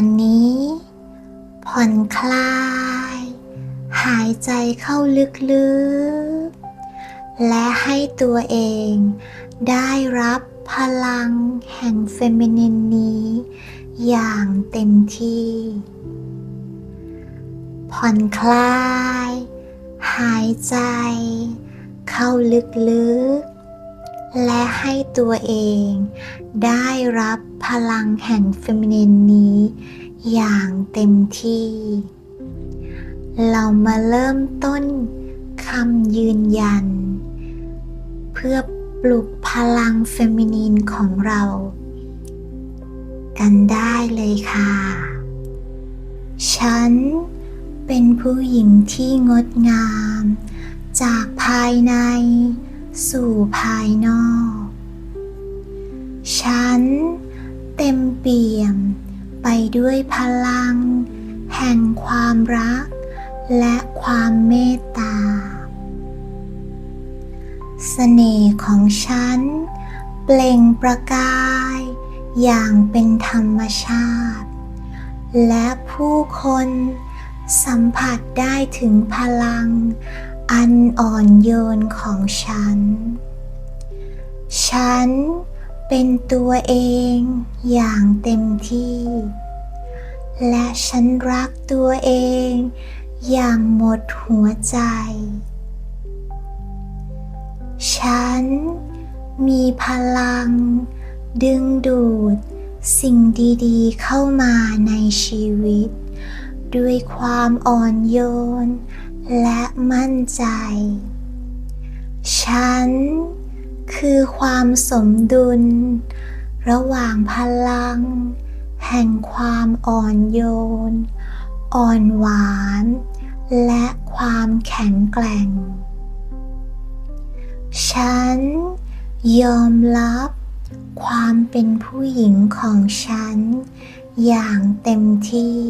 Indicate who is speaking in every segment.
Speaker 1: อนนี้ ผ่อนคลาย หายใจเข้าลึกๆ และให้ตัวเองได้รับพลังแห่งเฟมินินนี้ อย่างเต็มที่ ผ่อนคลาย หายใจ เข้าลึกๆ ให้ตัวเอง ได้รับพลังแห่งเฟมินินนี้ อย่างเต็มที่ เรามาเริ่มต้นคำยืนยัน เพื่อปลุกพลังเฟมินีนของเรา กันได้เลยค่ะ ฉันเป็นผู้หญิงที่งดงาม จากภายในสู่ภายนอก ฉันเต็มเปี่ยมไปด้วยพลัง แห่งความรัก และความเมตตาเสน่ห์ของฉัน เปล่งประกาย อย่างเป็นธรรมชาติ และผู้คนสัมผัสได้ถึงพลัง อันอ่อนโยนของฉัน ฉัน เป็นตัวเองอย่างเต็มที่ และฉันรักตัวเองอย่างหมดหัวใจ ฉันมีพลัง ดึงดูดสิ่งดีๆเข้ามาในชีวิต ด้วยความอ่อนโยน และมั่นใจ ฉัน คือความสมดุล ระหว่างพลัง แห่งความอ่อนโยน อ่อนหวาน และความแข็งแกร่ง ฉัน ยอมรับ ความเป็นผู้หญิงของฉัน อย่างเต็มที่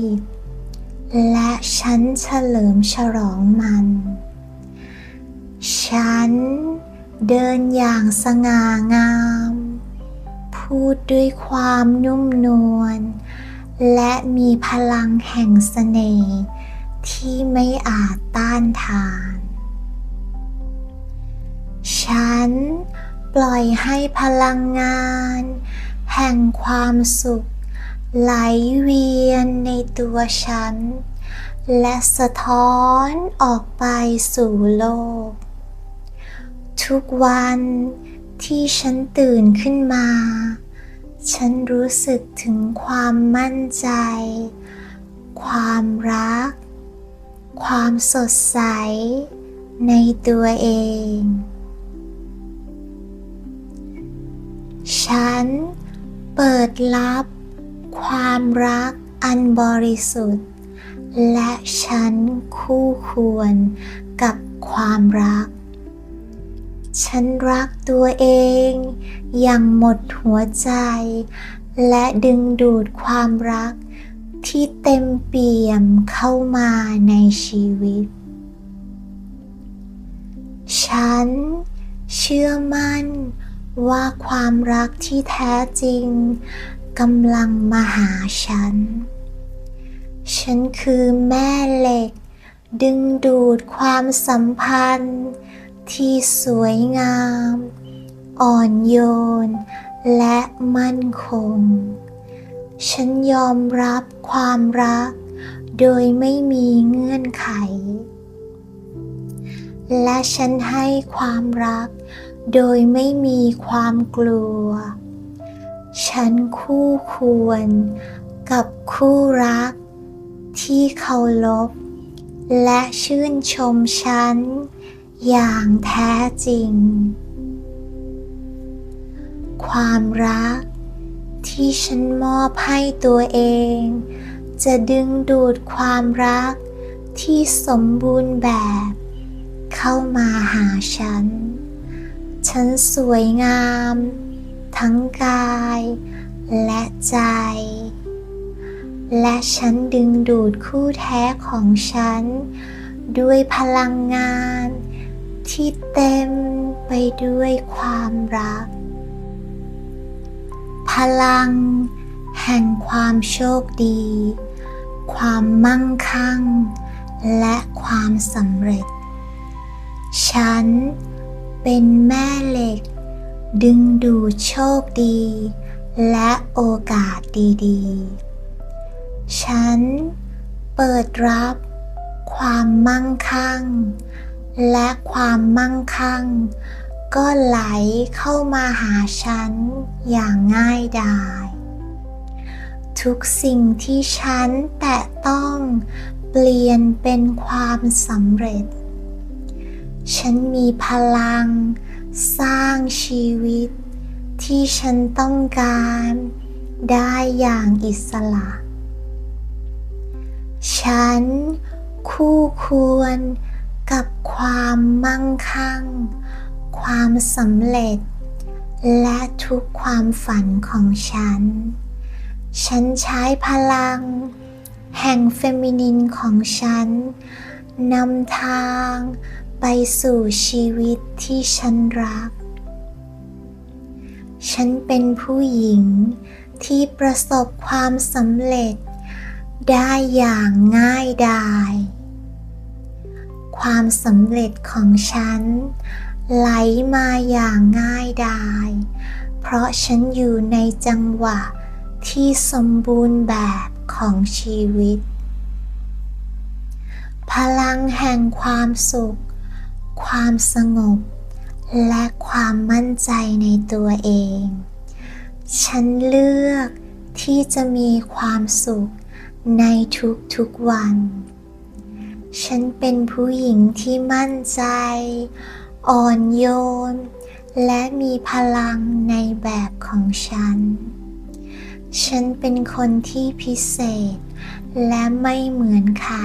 Speaker 1: และฉันเฉลิมฉลองมัน ฉัน เดินอย่างสง่างาม พูดด้วยความนุ่มนวล และมีพลังแห่งเสน่ห์ที่ไม่อาจต้านทาน ฉันปล่อยให้พลังงาน แห่งความสุข ไหลเวียนในตัวฉัน และสะท้อนออกไปสู่โลก ทุกวันที่ฉันตื่นขึ้นมา ฉันรู้สึกถึงความมั่นใจ ความรัก ความสดใส ในตัวเอง ฉันเปิดรับความรักอันบริสุทธิ์ และฉันคู่ควรกับความรัก ฉันรักตัวเองอย่างหมดหัวใจ และดึงดูดความรักที่เต็มเปี่ยมเข้ามาในชีวิต ฉันเชื่อมั่นว่าความรักที่แท้จริงกำลังมาหาฉัน ฉันคือแม่เหล็ก ดึงดูดความสัมพันธ์ ที่สวยงาม อ่อนโยน และมั่นคง ฉันยอมรับความรัก โดยไม่มีเงื่อนไข และฉันให้ความรัก โดยไม่มีความกลัว ฉันคู่ควรกับคู่รักที่เคารพและชื่นชมฉัน อย่างแท้จริง ความรักที่ฉันมอบให้ตัวเอง จะดึงดูดความรักที่สมบูรณ์แบบ เข้ามาหาฉัน ฉันสวยงาม ทั้งกายและใจ และฉันดึงดูดคู่แท้ของฉัน ด้วยพลังงาน ที่เต็มไปด้วยความรัก พลังแห่งความโชคดี ความมั่งคั่ง และความสำเร็จ ฉันเป็นแม่เหล็ก ดึงดูดโชคดี และโอกาสดีๆ ฉันเปิดรับความมั่งคั่ง และความมั่งคั่ง ก็ไหลเข้ามาหาฉันอย่างง่ายดาย ทุกสิ่งที่ฉันแตะต้องเปลี่ยนเป็นความสำเร็จ ฉันมีพลัง สร้างชีวิต ที่ฉันต้องการได้อย่างอิสระ ฉันคู่ควร กับความมั่งคั่ง ความสำเร็จ และทุกความฝันของฉัน ฉันใช้พลัง แห่งเฟมินินของฉันนำทางไปสู่ชีวิตที่ฉันรัก ฉันเป็นผู้หญิงที่ประสบความสำเร็จได้อย่างง่ายดาย ความสำเร็จของฉัน ไหลมาอย่างง่ายดาย เพราะฉันอยู่ในจังหวะที่สมบูรณ์แบบของชีวิต พลังแห่งความสุข ความสงบ และความมั่นใจในตัวเอง ฉันเลือกที่จะมีความสุขในทุกๆวัน ฉันเป็นผู้หญิงที่มั่นใจ อ่อนโยน และมีพลังในแบบของฉัน ฉันเป็นคนที่พิเศษ และไม่เหมือนใคร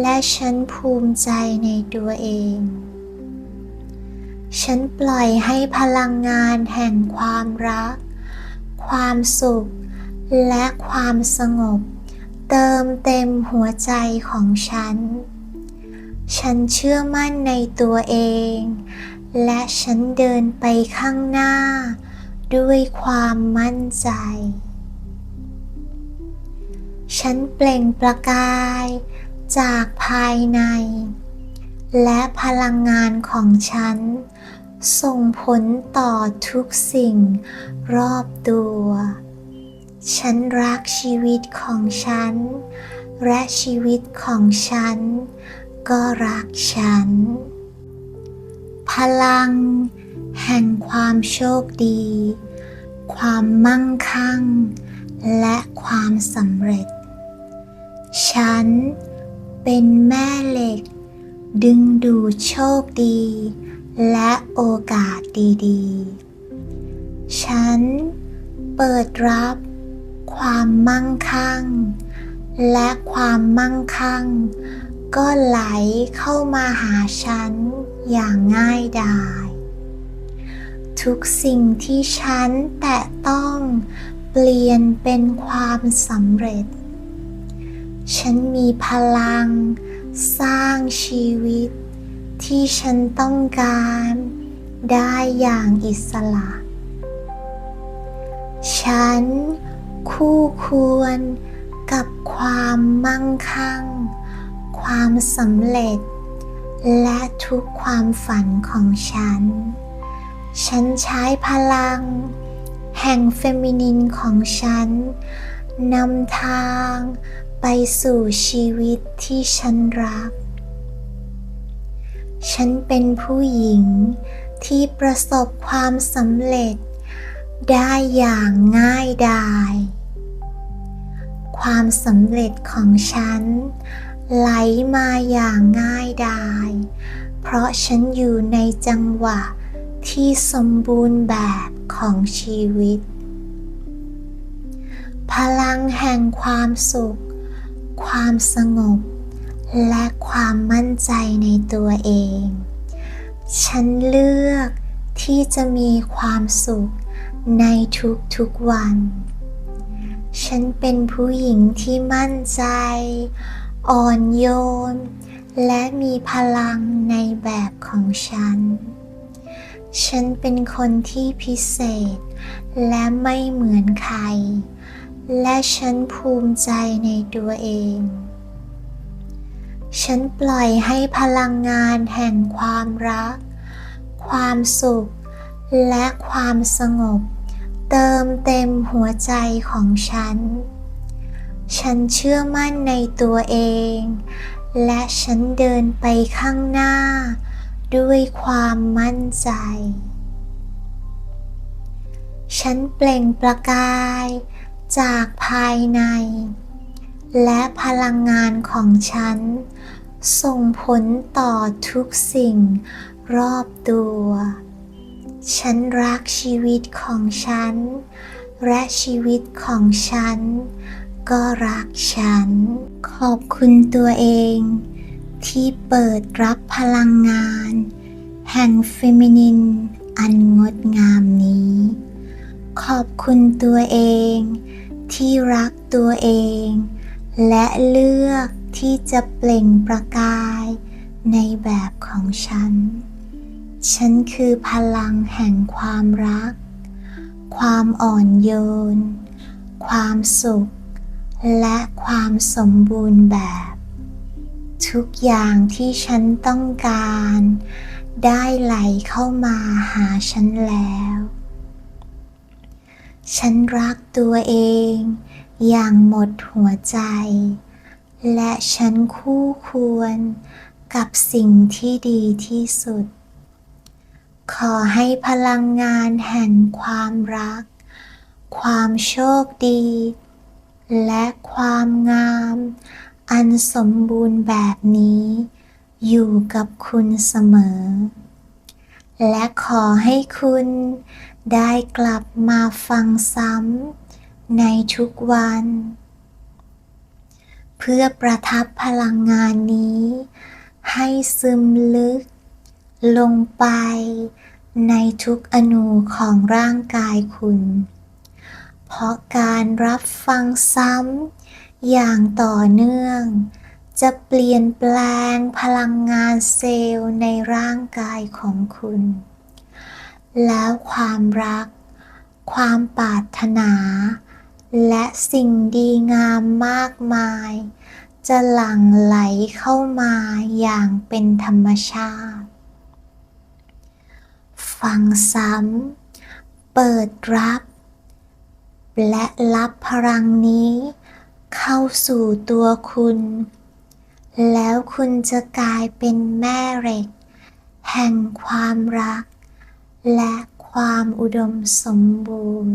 Speaker 1: และฉันภูมิใจในตัวเอง ฉันปล่อยให้พลังงานแห่งความรัก ความสุข และความสงบ เติมเต็มหัวใจของฉัน ฉันเชื่อมั่นในตัวเอง และฉันเดินไปข้างหน้า ด้วยความมั่นใจ ฉันเปล่งประกายจากภายใน และพลังงานของฉัน ส่งผลต่อทุกสิ่งรอบตัว ฉันรักชีวิตของฉัน และชีวิตของฉัน ก็รักฉัน พลัง แห่งความโชคดี ความมั่งคั่ง และความสำเร็จ ฉันเป็นแม่เหล็ก ดึงดูดโชคดี และโอกาสดี ๆ ฉันเปิดรับ ความมั่งคั่ง และความมั่งคั่ง ก็ไหลเข้ามาหาฉันอย่างง่ายดาย ทุกสิ่งที่ฉันแตะต้องเปลี่ยนเป็นความสำเร็จ ฉันมีพลังสร้างชีวิต ที่ฉันต้องการได้อย่างอิสระ ฉัน คู่ควรกับความมั่งคั่ง ความสำเร็จ และทุกความฝันของฉัน ฉันใช้พลัง แห่งเฟมินินของฉันนำทางไปสู่ชีวิตที่ฉันรัก ฉันเป็นผู้หญิงที่ประสบความสำเร็จได้อย่างง่ายดาย ความสำเร็จของฉัน ไหลมาอย่างง่ายดาย เพราะฉันอยู่ในจังหวะที่สมบูรณ์แบบของชีวิต พลังแห่งความสุข ความสงบ และความมั่นใจในตัวเอง ฉันเลือกที่จะมีความสุขในทุกๆวัน ฉันเป็นผู้หญิงที่มั่นใจ อ่อนโยน และมีพลังในแบบของฉัน ฉันเป็นคนที่พิเศษ และไม่เหมือนใคร และฉันภูมิใจในตัวเอง ฉันปล่อยให้พลังงานแห่งความรัก ความสุข และความสงบ เติมเต็มหัวใจของฉัน ฉันเชื่อมั่นในตัวเอง และฉันเดินไปข้างหน้า ด้วยความมั่นใจ ฉันเปล่งประกายจากภายใน และพลังงานของฉัน ส่งผลต่อทุกสิ่งรอบตัว ฉันรักชีวิตของฉัน และชีวิตของฉัน ก็รักฉัน ขอบคุณตัวเอง ที่เปิดรับพลังงาน แห่งเฟมินิน อันงดงามนี้ ขอบคุณตัวเอง ที่รักตัวเอง และเลือกที่จะเปล่งประกายในแบบของฉัน ฉันคือพลังแห่งความรัก ความอ่อนโยน ความสุข และความสมบูรณ์แบบ ทุกอย่างที่ฉันต้องการ ได้ไหลเข้ามาหาฉันแล้ว ฉันรักตัวเอง อย่างหมดหัวใจ และฉันคู่ควรกับสิ่งที่ดีที่สุด ขอให้พลังงานแห่งความรัก ความโชคดี และความงาม อันสมบูรณ์แบบนี้ อยู่กับคุณเสมอ และขอให้คุณได้กลับมาฟังซ้ำในทุกวัน เพื่อประทับพลังงานนี้ ให้ซึมลึกลงไป ในทุกอนูของร่างกายคุณ เพราะการรับฟังซ้ำอย่างต่อเนื่อง จะเปลี่ยนแปลงพลังงานเซลล์ในร่างกายของคุณ แล้วความรัก ความปรารถนา และสิ่งดีงามมากมาย จะหลั่งไหลเข้ามาอย่างเป็นธรรมชาติ ฟังซ้ำ เปิดรับ และรับพลังนี้ เข้าสู่ตัวคุณ แล้วคุณจะกลายเป็นแม่เหล็ก แห่งความรัก และความอุดมสมบูรณ์